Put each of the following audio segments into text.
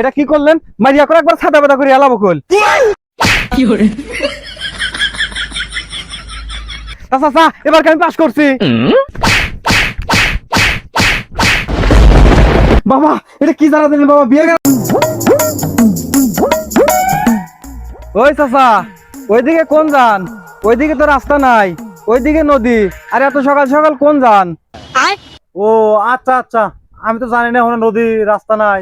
এটা কি করলেন? মারিয়া করে একবার ছাদা বেদা করে এলা বকুল আচ্ছা আচ্ছা এবার আমি পাস করছি? বাবা এটা কি জানা দিলেন বাবা? বিয়ে গেল। ওই চাচা ওইদিকে কোন যান? ওইদিকে তো রাস্তা নাই ওইদিকে নদী। আর এত সকাল সকাল কোন যান? ও আচ্ছা আচ্ছা। আমি তো জানি না ওখানে নদী রাস্তা নাই।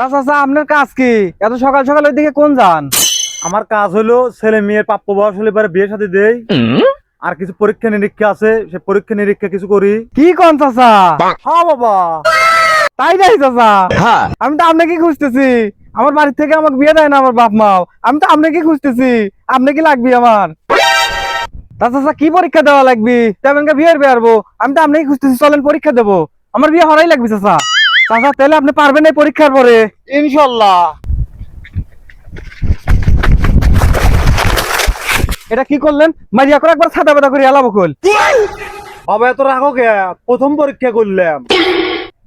চাচা চাচা আপনার কাজ কি? এত সকাল সকাল ওইদিকে কোন যান? আমার কাজ হলো ছেলে মেয়ের প্রাপ্য বয়স হলে পরে বিয়ে সাথে দেই। আর কিছু পরীক্ষা নিরীক্ষা আছে সে পরীক্ষা নিরীক্ষা কিছু করি। কি কোন চাচা? হ্যাঁ বাবা। তাই নাই চাচা? আমি তো আপনাকে খুঁজতেছি। আমার বাড়ি থেকে আমাকে বিয়ে দেয় না আমার বাপ মাও আমি তো আপনাকে খুঁজতেছি। আপনি কি লাগবে আমার? চাচা কি পরীক্ষা দেওয়া লাগবে? তেমন বিয়ের বিয়ে আরবো আমি তো আপনাকে খুঁজতেছি চলেন পরীক্ষা দেবো। আমার বিয়ে হরাই লাগবে চাচা। চাচা তাহলে আপনি পারবেন এই পরীক্ষার পরে? ইনশাল্লাহ। এটা কি করলেন? মারিয়া করে একবার ছাদা বেদা করে এলা বকুল বাবা এত রাখো কে প্রথম পরীক্ষা করলাম।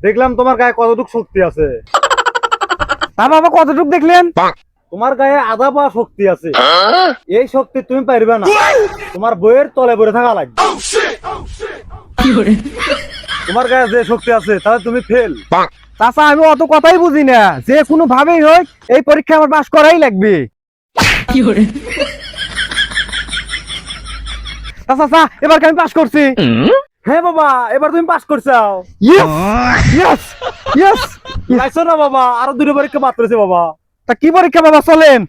দেখলাম তোমার গায়ে কতটুকু শক্তি আছে। তা বাবা কতটুক দেখলেন? তোমার গায়ে আধা পা শক্তি আছে। এই শক্তি তুমি পারবে না। তোমার বইয়ের তলে পড়ে থাকা লাগবে। তোমার গায়ে যে শক্তি আছে তাহলে তুমি ফেল চাচা আমি অত কথাই বুঝি না। যে কোনো ভাবেই হোক এই পরীক্ষা আমার পাস করাই লাগবে। চাচা এবার আমি পাস করছি? হ্যাঁ বাবা এবার তুমি পাস করছাও। ইয়েস ইয়েস ইয়েস না বাবা আরও দুটো পরীক্ষা আছে বাবা। তা কি পরীক্ষা বাবা চলেন।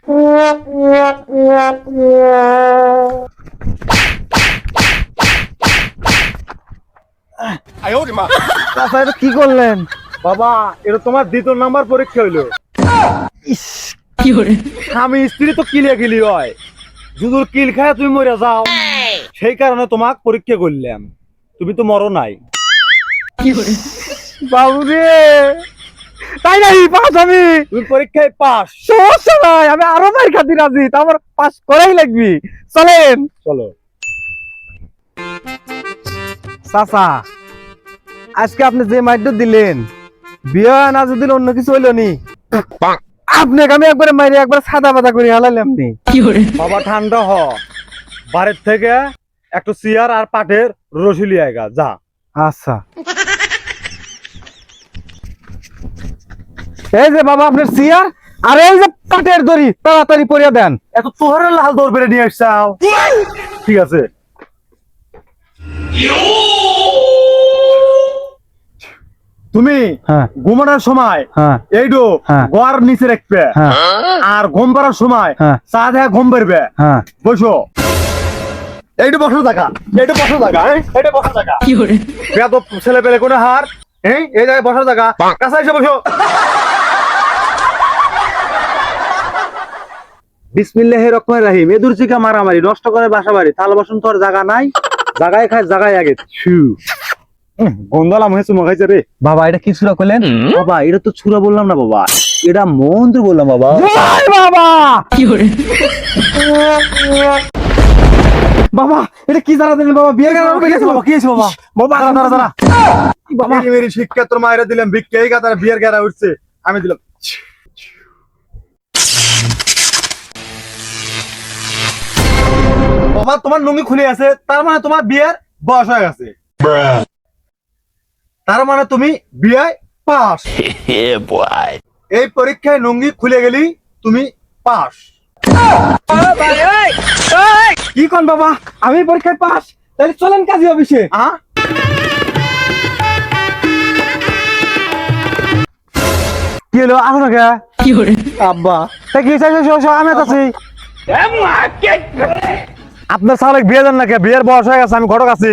কি করলেন? বাবা এটা তোমার দ্বিতীয় নাম্বার পরীক্ষা হইল। স্বামী স্ত্রী তো কিলিয়া কিলি হয়। যদুর কিল খায় তুমি মরে যাও। সেই কারণে তোমাক পরীক্ষা করলাম। তুমি তো মরো নাই। বাবু রে তাই নাই পাস আমি। তুমি পরীক্ষায় পাস। সমস্যা নাই আমি আরও মার খাতি রাজি তা আমার পাস করাই লাগবে। চলেন। চলো। চাচা আজকে আপনি যে মাইট দিলেন বিয়ে না যদি অন্য কিছু হইল নি আপনাকে আমি একবারে মাইরে একবার সাদা পাতা করে হালালাম নি। বাবা ঠান্ডা হ। বাড়ির থেকে একটু চেয়ার আর পাটের রসি লিয়ে গা যা। আচ্ছা। এই যে বাবা আপনার চেয়ার আর এই যে পাটের দড়ি তাড়াতাড়ি পরিয়া দেন। এত তোহারের লাল দৌড় বেড়ে নিয়ে আসছাও। ঠিক আছে। তুমি হ্যাঁ। ঘুমানোর সময় হ্যাঁ। এইডো হ্যাঁ। গোয়ার নিচে রাখবে। হ্যাঁ। আর ঘুম পাড়ার সময় হ্যাঁ। চা দেয়া ঘুম পারবে হ্যাঁ। বসো। এইটু বসো থাকা এইটু বসো থাকা এইটা বসো থাকা বেদ ছেলে পেলে কোনো হার এই এই জায়গায় বসো থাকা কাছে এসে বসো। বিসমিল্লাহির রহমানির রহিম। এদুর চিকা মারামারি নষ্ট করে বাসা বাড়ি তাল বাসন তোর জায়গা নাই জায়গায় খায় জায়গায় আগে। গন্ধালাম হয়েছে মগাইছে রে। বাবা এটা কি সুরা করলেন বাবা এটা তো ছুরা বললাম না বাবা। এটা মন্ত্র বললাম বাবা। বাবা! বাবা এটা কি জানা দিলেন বাবা? বিয়ে কেন কি বাবা। কি হয়েছে বাবা? বাবা দাঁড়া দাঁড়া দাঁড়া। বাবা? মেরি মেরি শিক্ষা তোর মায়েরা দিলাম ভিক্ষা এই গাতার বিয়ের গেরা উঠছে। আমি দিলাম বাবা তোমার লুঙ্গি খুলে আছে তার মানে তোমার বিয়ের বয়স হয়ে গেছে। তার মানে তুমি বিয়ে পাস। এই পরীক্ষায় লুঙ্গি খুলে গেলি তুমি পাস। কি কোন বাবা আমি পরীক্ষায় পাস তাহলে চলেন কাজী অফিসে। আ? কি হলো আসো না কে? আব্বা। তা কি চাইছো আমি আছি। আপনার সালে বিয়ে দেন নাকি? বিয়ের বয়স হয়ে গেছে আমি ঘটক আছি।